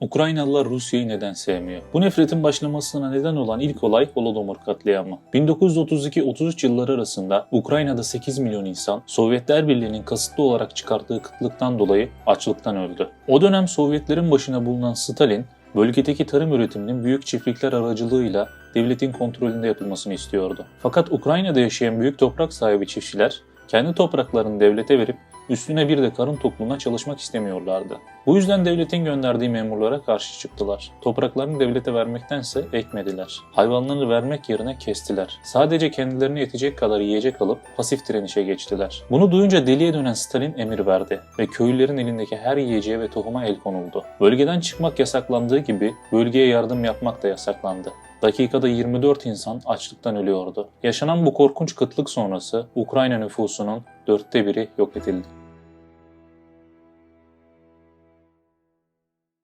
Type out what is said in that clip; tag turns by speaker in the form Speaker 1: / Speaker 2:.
Speaker 1: Ukraynalılar Rusya'yı neden sevmiyor? Bu nefretin başlamasına neden olan ilk olay Holodomor katliamı. 1932-33 yılları arasında Ukrayna'da 8 milyon insan Sovyetler Birliği'nin kasıtlı olarak çıkarttığı kıtlıktan dolayı açlıktan öldü. O dönem Sovyetlerin başına bulunan Stalin, bölgedeki tarım üretiminin büyük çiftlikler aracılığıyla devletin kontrolünde yapılmasını istiyordu. Fakat Ukrayna'da yaşayan büyük toprak sahibi çiftçiler kendi topraklarını devlete verip üstüne bir de karın tokluğuna çalışmak istemiyorlardı. Bu yüzden devletin gönderdiği memurlara karşı çıktılar. Topraklarını devlete vermektense ekmediler. Hayvanlarını vermek yerine kestiler. Sadece kendilerine yetecek kadar yiyecek alıp pasif direnişe geçtiler. Bunu duyunca deliye dönen Stalin emir verdi ve köylülerin elindeki her yiyeceğe ve tohuma el konuldu. Bölgeden çıkmak yasaklandığı gibi bölgeye yardım yapmak da yasaklandı. Dakikada 24 insan açlıktan ölüyordu. Yaşanan bu korkunç kıtlık sonrası Ukrayna nüfusunun dörtte biri yok edildi.